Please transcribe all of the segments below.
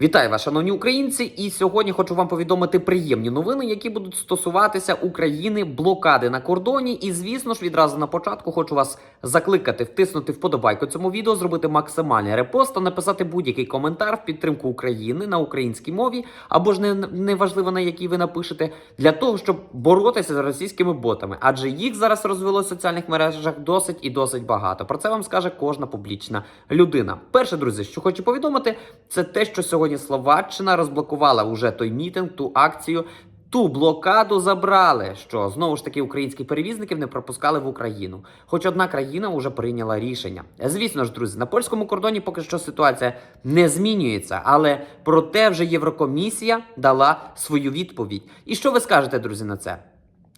Вітаю вас, шановні українці! І сьогодні хочу вам повідомити приємні новини, які будуть стосуватися України, блокади на кордоні. І звісно ж, відразу на початку хочу вас закликати втиснути вподобайку цьому відео, зробити максимальний репост та написати будь-який коментар в підтримку України на українській мові, або ж не неважливо на якій ви напишете, для того, щоб боротися з російськими ботами, адже їх зараз розвело в соціальних мережах досить і досить багато. Про це вам скаже кожна публічна людина. Перше, друзі, що хочу повідомити, це те, що сьогодні Словаччина розблокувала уже той мітинг, ту акцію. Ту блокаду забрали, що знову ж таки українських перевізників не пропускали в Україну. Хоч одна країна вже прийняла рішення. Звісно ж, друзі, на польському кордоні поки що ситуація не змінюється, але проте вже Єврокомісія дала свою відповідь. І що ви скажете, друзі, на це?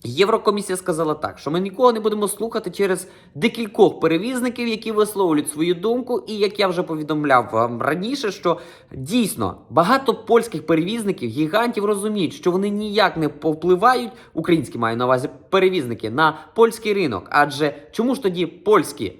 Єврокомісія сказала так, що ми нікого не будемо слухати через декількох перевізників, які висловлюють свою думку. І як я вже повідомляв вам раніше, що дійсно багато польських перевізників, гігантів розуміють, що вони ніяк не повпливають, українські маю на увазі перевізники на польський ринок. Адже чому ж тоді польські?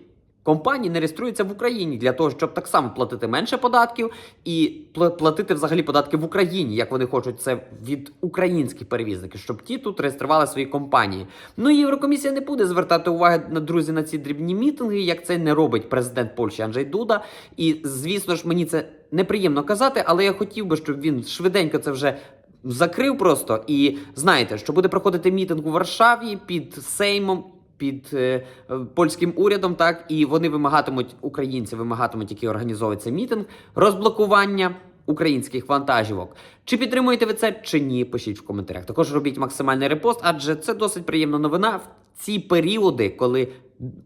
Компанії не реєструються в Україні для того, щоб так само платити менше податків і пла- платити взагалі податки в Україні, як вони хочуть це від українських перевізників, щоб ті тут реєстрували свої компанії. Ну і Єврокомісія не буде звертати уваги на друзі на ці дрібні мітинги, як це не робить президент Польщі Анджей Дуда. І звісно ж, мені це неприємно казати, але я хотів би, щоб він швиденько це вже. Закрив просто і знаєте, що буде проходити мітинг у Варшаві під Сеймом під е, польським урядом, так і вони вимагатимуть українці, вимагатимуть, які організовують цей мітинг, розблокування українських вантажівок. Чи підтримуєте ви це, чи ні? Пишіть в коментарях. Також робіть максимальний репост, адже це досить приємна новина в ці періоди, коли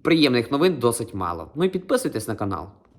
приємних новин досить мало. Ну і підписуйтесь на канал.